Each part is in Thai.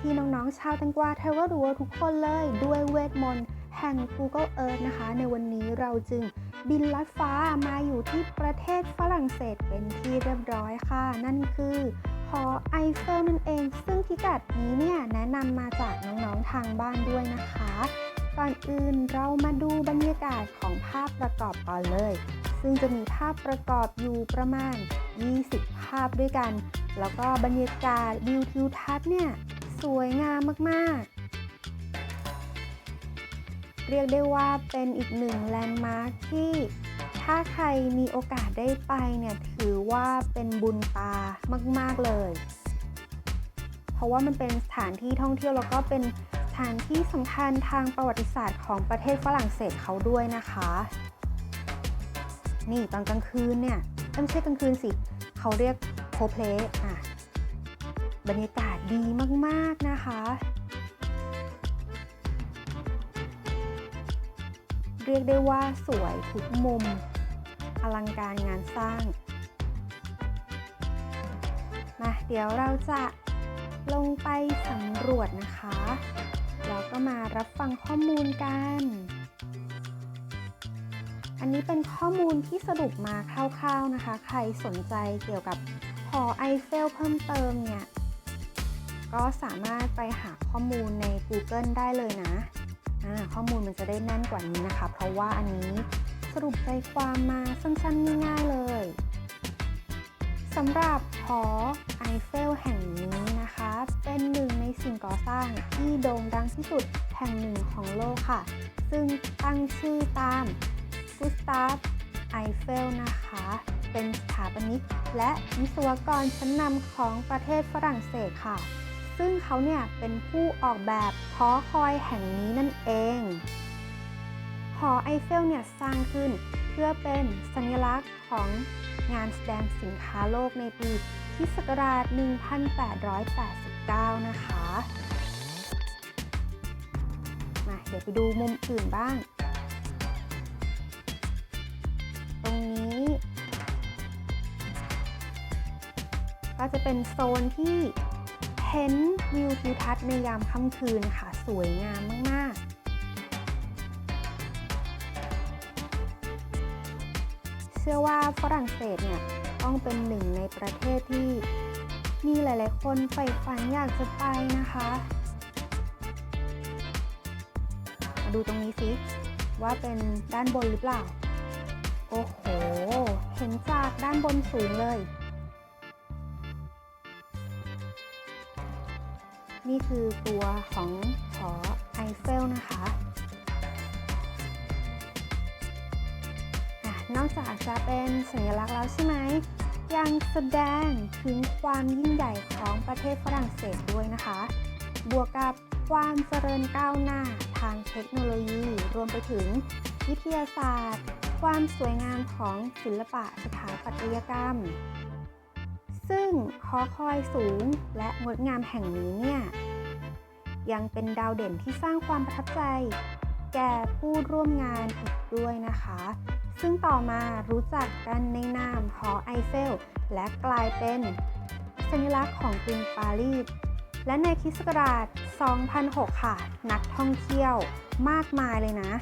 พี่ๆน้องๆ ชาวแตงกวาเทวรัวทุกคนเลยด้วยเวทมนต์แห่ง Google Earth นะคะ ในวันนี้เราจึงบินลัดฟ้ามาอยู่ที่ประเทศฝรั่งเศสเป็นที่เรียบร้อยค่ะ นั่นคือหอไอเฟลนั่นเอง ซึ่งพิกัดนี้เนี่ยแนะนำมาจากน้องๆทางบ้านด้วยนะคะ ก่อนอื่นเรามาดูบรรยากาศของภาพประกอบก่อนเลย ซึ่งจะมีภาพประกอบอยู่ประมาณ 20 ภาพด้วยกัน แล้วก็บรรยากาศวิวทิวทัศน์เนี่ย สวยงามมากๆ เรียกได้ว่าเป็นอีกหนึ่งแลนด์มาร์คที่ถ้าใครมีโอกาสได้ไปเนี่ยถือว่าเป็นบุญตามาก ๆ เลย เพราะว่ามันเป็นสถานที่ท่องเที่ยวแล้วก็เป็นสถานที่สำคัญทางประวัติศาสตร์ของประเทศฝรั่งเศสเขาด้วยนะคะ นี่ตอนกลางคืนเนี่ยไม่ใช่กลางคืนสิ เขาเรียกโคเพลอะ บรรยากาศดีมากๆนะคะ เรียกได้ว่าสวยทุกมุม อลังการงานสร้าง มาเดี๋ยวเราจะลงไปสำรวจนะคะ แล้วก็มารับฟังข้อมูลกัน อันนี้เป็นข้อมูลที่สรุปมาคร่าวๆนะคะ ใครสนใจเกี่ยวกับหอไอเฟลเพิ่มเติมเนี่ย ก็สามารถไปหาข้อมูลใน Google ได้เลยนะข้อมูลมันจะได้แน่นกว่านี้นะคะ เพราะว่าอันนี้สรุปใจความมาสั้นๆง่ายๆเลยสำหรับหอไอเฟลแห่งนี้นะคะ เป็นหนึ่งในสิ่งก่อสร้างที่โด่งดังที่สุดแห่งหนึ่งของโลกค่ะ ซึ่งตั้งชื่อตามกุสตาฟไอเฟลนะคะ เป็นสถาปนิกและวิศวกรชั้นนำของประเทศฝรั่งเศสค่ะ ซึ่งเขาเนี่ยเป็นผู้ออกแบบหอคอยแห่งนี้นั่นเอง หอไอเฟลเนี่ยสร้างขึ้นเพื่อเป็นสัญลักษณ์ของงานแสดงสินค้าโลกในปีคริสต์ศักราช 1889 นะคะ มาเดี๋ยวไปดูมุมอื่นบ้าง ตรงนี้ ก็จะเป็นโซนที่ เห็นวิวทิวทัศน์ในยามค่ำคืนค่ะ สวยงามมากๆเชื่อว่าฝรั่งเศสเนี่ยต้องเป็นหนึ่งในประเทศที่มีหลาย ๆ คนใฝ่ฝันอยากจะไปนะคะ มาดูตรงนี้สิ ว่าเป็นด้านบนหรือเปล่า โอ้โห เห็นจากด้านบนสูงเลย นี่คือตัวของหอไอเฟลนะคะอะนอกจากจะเป็นสัญลักษณ์แล้วใช่ไหม ยังแสดงถึงความยิ่งใหญ่ของประเทศฝรั่งเศสด้วยนะคะ บวกกับความเจริญก้าวหน้าทางเทคโนโลยี รวมไปถึงวิทยาศาสตร์ ความสวยงามของศิลปะสถาปัตยกรรม ซึ่งหอคอยสูงและงดงามแห่งนี้เนี่ยยังเป็นดาวเด่นที่สร้างความประทับใจ แก่ผู้ร่วมงานอีกด้วยนะคะ ซึ่งต่อมารู้จักกันในนามหอไอเฟล และกลายเป็นสัญลักษณ์ของกรุงปารีสและในคริสต์ศักราช 2006 ค่ะ นักท่องเที่ยวมากมายเลยนะ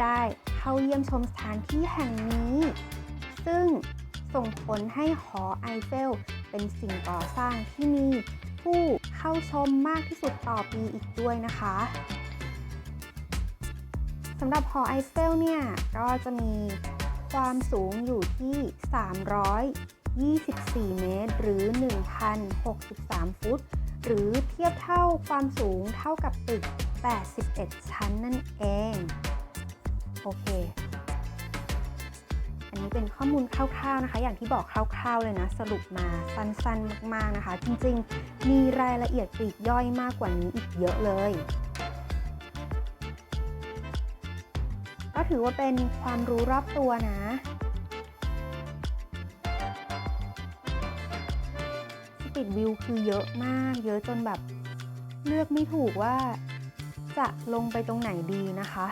ได้เข้าเยี่ยมชมสถานที่แห่งนี้ ซึ่ง ส่งผลให้หอไอเฟล เป็นสิ่งก่อสร้างที่มีผู้เข้าชมมากที่สุดต่อปีอีกด้วยนะคะสำหรับหอไอเฟลเนี่ย ก็จะมีความสูงอยู่ที่ 324 เมตร หรือ 1,063 ฟุต หรือเทียบเท่าความสูงเท่ากับตึก 81 ชั้นนั่นเอง โอเค อันนี้เป็นข้อมูลคร่าวๆนะคะ อย่างที่บอกคร่าวๆเลยนะ สรุปมาสั้นๆมากๆนะคะ จริงๆ มีรายละเอียดปลีกย่อยมากกว่านี้อีกเยอะเลย ก็ถือว่าเป็นความรู้รอบตัวนะสปีดวิวคือเยอะมาก เยอะจนแบบ เลือกไม่ถูกว่าจะลงไปตรงไหนดีนะคะ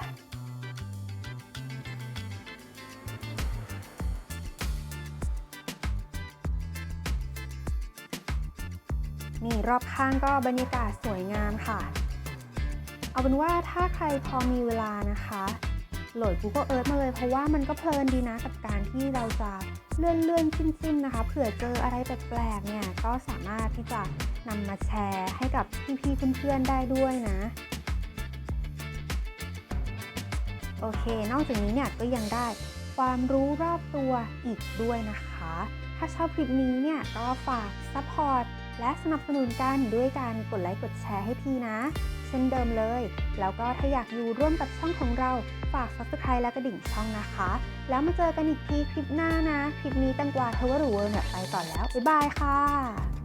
นี่รอบข้างก็บรรยากาศสวยงามค่ะ เอาเป็นว่าถ้าใครพอมีเวลานะคะโหลด Google Earth มาเลยเพราะว่ามันก็เพลินดีนะกับการที่เราจะเลื่อนเลื่อนๆจิ้มนะคะเผื่อเจออะไรแปลกๆเนี่ยก็สามารถที่จะนำมาแชร์ให้กับพี่ๆเพื่อนๆได้ด้วยนะ โอเค นอกจากนี้เนี่ยก็ยังได้ความรู้รอบตัวอีกด้วยนะคะ ถ้าชอบคลิปนี้เนี่ยก็ฝากซัพพอร์ต และสนับสนุนกันด้วยการกดไลค์กดแชร์ให้พี่นะ เช่นเดิมเลย แล้วก็ถ้าอยากอยู่ร่วมกับช่องของเราฝาก subscribe และกระดิ่งช่องนะคะ แล้วมาเจอกันอีกทีคลิปหน้านะ คลิปนี้ตังกวาเทวรูเวิร์เนี่ยไปก่อนแล้ว บ๊ายบายค่ะ